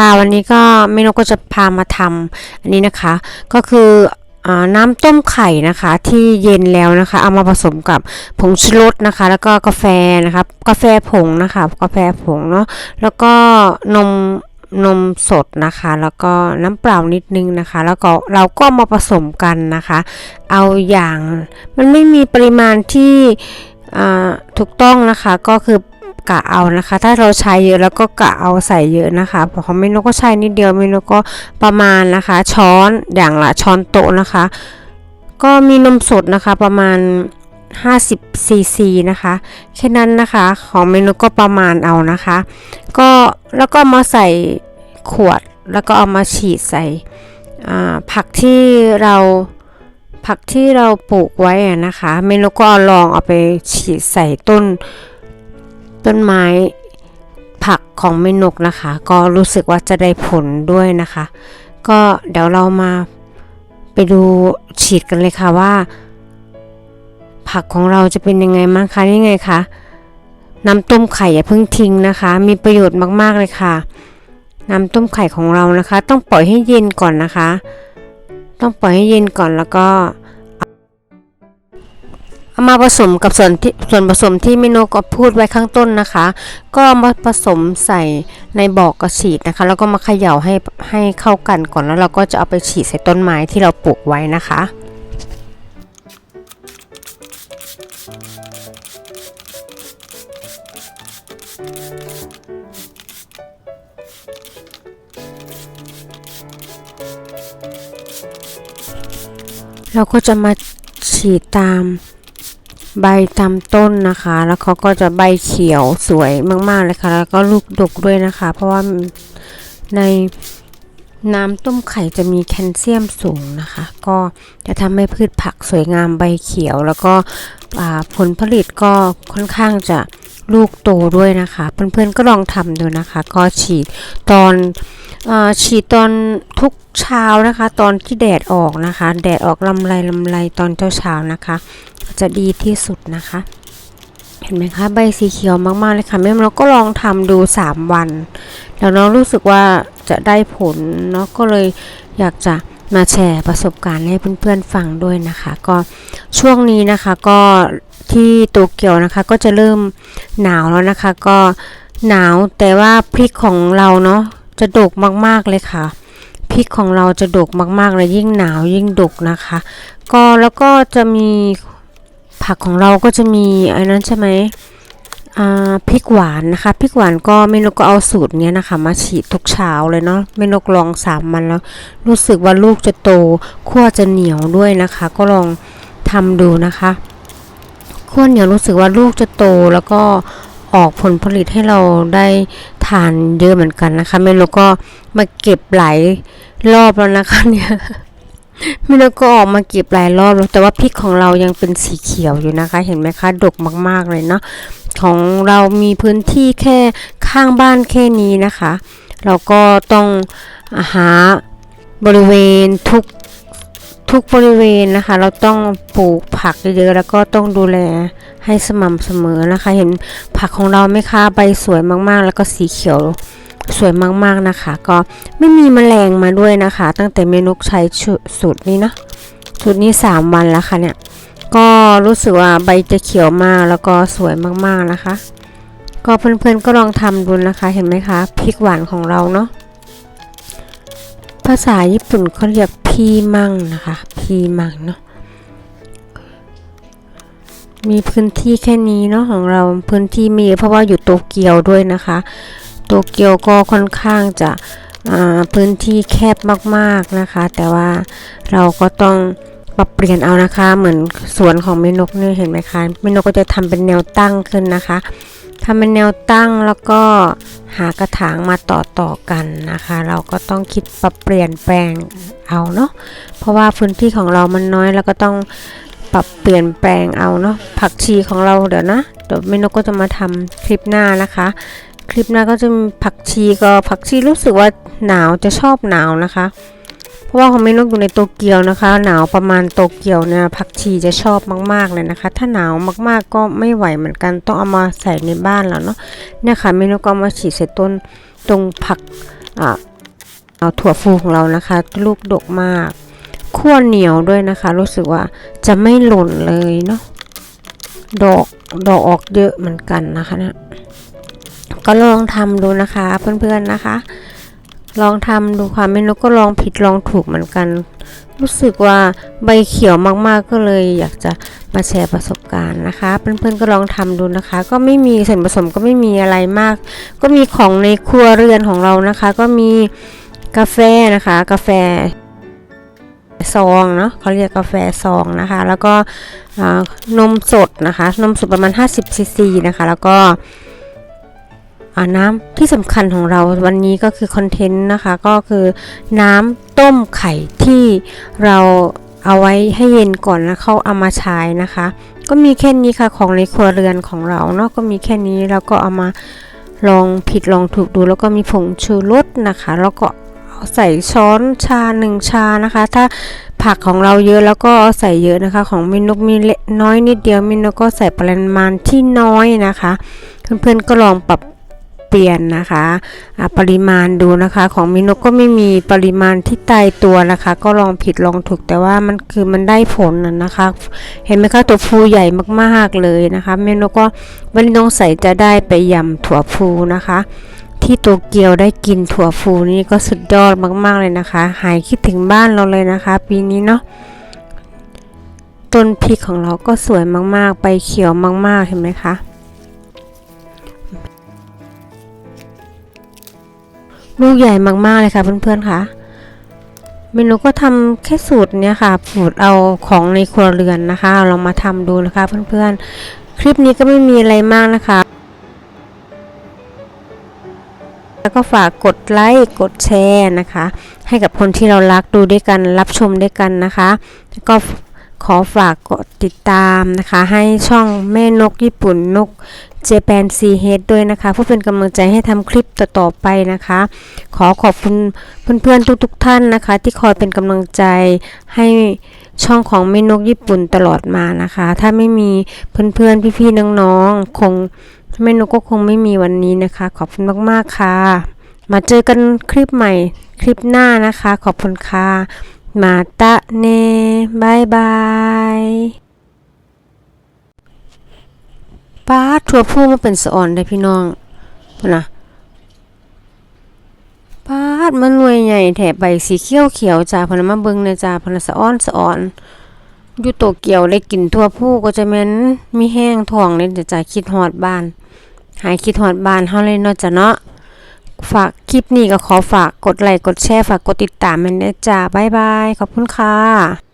ค่ะวันนี้ก็เมนูก็จะพามาทำอันนี้นะคะ ก็คืออน้ำต้มไข่นะคะที่เย็นแล้วนะคะ เอามาผสมกับผงชูรสนะคะ แล้วก็กาแฟนะคะกาแฟผงนะคะกาแฟผงเนาะแล้วก็นมนมสดนะคะ แล้วก็น้ำเปล่านิดนึงนะคะ แล้วก็เราก็มาผสมกันนะคะ เอาอย่างมันไม่มีปริมาณที่ถูกต้องนะคะก็คือ กะเอานะคะ ถ้าเราใช้เยอะแล้วก็กะเอาใส่เยอะนะคะเพราะของเมนูก็ใช้นิดเดียวเมนูก็ประมาณนะคะ ช้อนอย่างละช้อนโต๊ะนะคะ ก็มีนมสดนะคะประมาณ50ซีซีนะคะแค่นั้นนะคะของเมนูก็ประมาณเอานะคะ ก็แล้วก็มาใส่ขวดแล้วก็เอามาฉีดใส่ผักที่เราผักที่เราปลูกไว้นะคะ เมนูก็เอาลองเอาไปฉีดใส่ต้น ต้นไม้ผักของเมนกนะคะ ก็รู้สึกว่าจะได้ผลด้วยนะคะ ก็เดี๋ยวเรามาไปดูฉีดกันเลยค่ะว่า ผักของเราจะเป็นยังไงบ้างคะนี่ไงคะน้ำต้มไข่อย่าเพิ่งทิ้งนะคะ มีประโยชน์มากๆเลยค่ะ น้ำต้มไข่ของเรานะคะ ต้องปล่อยให้เย็นก่อนนะคะ ต้องปล่อยให้เย็นก่อนแล้วก็ เอามาผสมกับส่วนที่ส่วนผสมที่เมนูก็พูดไว้ข้างต้นนะคะ ก็มาผสมใส่ในบอกกระฉีดนะคะ แล้วก็มาเขย่าให้ให้เข้ากันก่อนแล้วเราก็จะเอาไปฉีดใส่ต้นไม้ที่เราปลูกไว้นะคะเราก็จะมาฉีดตาม ใบตามต้นนะคะ แล้วเขาก็จะใบเขียวสวยมากๆเลยค่ะ แล้วก็ลูกดกด้วยนะคะ เพราะว่าในน้ำต้มไข่จะมีแคลเซียมสูงนะคะ ก็จะทำให้พืชผักสวยงามใบเขียว แล้วก็ผลผลิตก็ค่อนข้างจะ ลูกโตด้วยนะคะ เพื่อนๆก็ลองทำดูนะคะ ก็ฉีดตอนอฉีดตอนทุกเช้านะคะ ตอนที่แดดออกนะคะ แดดออกลำไรลำไรตอนเช้าเช้าๆนะคะ จะดีที่สุดนะคะ เห็นไหมคะใบสีเขียวมากๆเลยค่ะแม่เราก็ลองทำดู 3 วัน แล้วน้องรู้สึกว่าจะได้ผลเนาะก็เลยอยากจะ มาแชร์ประสบการณ์ให้เพื่อนๆฟังด้วยนะคะ ก็ช่วงนี้นะคะก็ที่โตเกียวนะคะก็จะเริ่มหนาวแล้วนะคะ ก็หนาวแต่ว่าพริกของเราเนาะจะดกมากๆเลยค่ะพริกของเราจะดกมากๆเลยยิ่งหนาวยิ่งดกนะคะ ก็แล้วก็จะมีผักของเราก็จะมีไอ้นั้นใช่ไหม พริกหวานนะคะพริกหวานก็เมนกก็เอาสูตรเนี้ยนะคะ มาฉีดทุกเช้าเลยเนาะเมนกลองสามมันแล้ว รู้สึกว่าลูกจะโตขั้วจะเหนียวด้วยนะคะ ก็ลองทำดูนะคะขั้วเหนียวรู้สึกว่าลูกจะโตแล้วก็ออกผลผลิตให้เราได้ทานเยอะเหมือนกันนะคะเมนกก็มาเก็บหลายรอบแล้วนะคะเนี่ย มินกก็ออกมาเก็บหลายรอบแล้วแต่ว่าพริกของเรายังเป็นสีเขียวอยู่นะคะ เห็นไหมคะ ดกมากๆเลยเนาะของเรามีพื้นที่แค่ข้างบ้านแค่นี้นะคะ เราก็ต้องหาบริเวณทุกทุกบริเวณนะคะ เราต้องปลูกผักเยอะๆแล้วก็ต้องดูแลให้สม่ำเสมอนะคะ เห็นผักของเราไหมคะใบสวยมากๆ แล้วก็สีเขียว สวยมากๆนะคะ ก็ไม่มีแมลงมาด้วยนะคะ ตั้งแต่เมนุกใช้สูตรนี้นะสูตรนี้ 3 วันแล้วค่ะเนี่ย ก็รู้สึกว่าใบจะเขียวมากแล้วก็สวยมากๆนะคะ ก็เพื่อนๆก็ลองทำดูนะคะเห็นไหมคะพริกหวานของเราเนาะภาษาญี่ปุ่นเขาเรียกพีมังนะคะพีมังเนาะมีพื้นที่แค่นี้เนาะของเราพื้นที่มีเพราะว่าอยู่โตเกียวด้วยนะคะ โตเกียวก็ค่อนข้างจะพื้นที่แคบมากๆนะคะ แต่ว่าเราก็ต้องปรับเปลี่ยนเอานะคะ เหมือนสวนของเมนกนี่เห็นไหมคะเมนกก็จะทำเป็นแนวตั้งขึ้นนะคะทำเป็นแนวตั้งแล้วก็หากระถางมาต่อต่อๆกันนะคะ เราก็ต้องคิดปรับเปลี่ยนแปลงเอาเนาะเพราะว่าพื้นที่ของเรามันน้อยเราก็ต้องปรับเปลี่ยนแปลงเอาเนาะผักชีของเราเดี๋ยวนะเดี๋ยวเมนกก็จะมาทำคลิปหน้านะคะ คลิปหน้าก็จะผักชีก็ผักชีรู้สึกว่าหนาวจะชอบหนาวนะคะ เพราะว่าของเมนูอยู่ในโตเกียวนะคะ หนาวประมาณโตเกียวเนี่ยผักชีจะชอบมากๆเลยนะคะ ถ้าหนาวมากๆก็ไม่ไหวเหมือนกันต้องเอามาใส่ในบ้านแล้วเนาะเนี่ยค่ะเมนูก็มาฉีดใส่ต้นตรงผักอ่าเอาถั่วฟูของเรานะคะ ลูกดกมากขั้วเหนียวด้วยนะคะ รู้สึกว่าจะไม่หล่นเลยเนาะดอกดอกออกเยอะเหมือนกันนะคะเนี่ย ก็ลองทำดูนะคะ เพื่อนๆนะคะ ลองทำดูค่ะเมนูก็ลองผิดลองถูกเหมือนกัน รู้สึกว่าใบเขียวมากๆก็เลยอยากจะมาแชร์ประสบการณ์นะคะ เพื่อนๆก็ลองทำดูนะคะ ก็ไม่มีส่วนผสมก็ไม่มีอะไรมาก ก็มีของในครัวเรือนของเรานะคะ ก็มีกาแฟนะคะ กาแฟซองเนาะเขาเรียกกาแฟซองนะคะ แล้วก็นมสดนะคะ นมสดประมาณ 50ซีซีนะคะ แล้วก็ น้ำที่สำคัญของเราวันนี้ก็คือคอนเทนต์นะคะก็คือน้ำต้มไข่ที่เราเอาไว้ให้เย็นก่อนแล้วเขาเอามาใช้นะคะ ก็มีแค่นี้ค่ะของในครัวเรือนของเราเนาะก็มีแค่นี้แล้วก็เอามาลองผิดลองถูกดูแล้วก็มีผงชูรสนะคะ แล้วก็ใส่ช้อนชาหนึ่งชานะคะ ถ้าผักของเราเยอะแล้วก็ใส่เยอะนะคะ ของมินกมีเล็กน้อยนิดเดียวมินกก็ใส่ปริมาณที่น้อยนะคะ เพื่อนๆก็ลองปรับ เปลี่ยนนะคะปริมาณดูนะคะของมินกก็ไม่มีปริมาณที่ตายตัวนะคะ ก็ลองผิดลองถูกแต่ว่ามันคือมันได้ผลนะนะคะ เห็นไหมคะตัวฟูใหญ่มากๆเลยนะคะเมนูก็วันนี้น้องใส่จะได้ไปยำถั่วฟูนะคะที่โตเกียวได้กินถั่วฟูนี่ก็สุดยอดมากๆเลยนะคะ หายคิดถึงบ้านเราเลยนะคะ ปีนี้เนาะต้นพริกของเราก็สวยมากๆ ใบเขียวมากๆ เห็นไหมคะ ลูกใหญ่มากๆเลยค่ะเพื่อนๆค่ะเมนูก็ทำแค่สูตรเนี้ยค่ะสูตรเอาของในครัวเรือนนะคะเรามาทำดูนะคะเพื่อนๆ คลิปนี้ก็ไม่มีอะไรมากนะคะ แล้วก็ฝากกดไลค์กดแชร์นะคะ ให้กับคนที่เรารักดูด้วยกันรับชมด้วยกันนะคะแล้วก็ขอฝากกดติดตามนะคะ ให้ช่องแม่นกญี่ปุ่นนก เจแปนซีเฮดด้วยนะคะเพื่อเป็นกำลังใจให้ทำคลิปต่อๆไปนะคะ ขอขอบคุณเพื่อนๆทุกๆท่านนะคะ ที่คอยเป็นกำลังใจให้ช่องของแม่นกญี่ปุ่นตลอดมานะคะ ถ้าไม่มีเพื่อนๆพี่ๆน้องๆคงแม่นกก็คงไม่มีวันนี้นะคะ ขอบคุณมากๆค่ะ มาเจอกันคลิปใหม่คลิปหน้านะคะ ขอบคุณค่ะมาตะเนบายบาย ป้าดถั่วพูมาเป็นสะอ่อนเลยพี่น้องพนะป้าดมันหน่วยใหญ่แถบใบสีเขียวเขียวจ้าพนมาเบิงเนยจ้าพนสะอ่อนสะอ่อนอยู่โตเกียวได้กินทั่วผู้ก็จะแม่นมีแห้งทองเลยเดี๋ยวจ้าคิดฮอดบ้าน หายคิดฮอดบ้านเฮาเลยเนาะจ้ะเนาะฝากคลิปนี้ก็ขอฝากกดไลค์กดแชร์ฝากกดติดตามมันด้วยจ้าบ๊ายบายขอบคุณค่ะ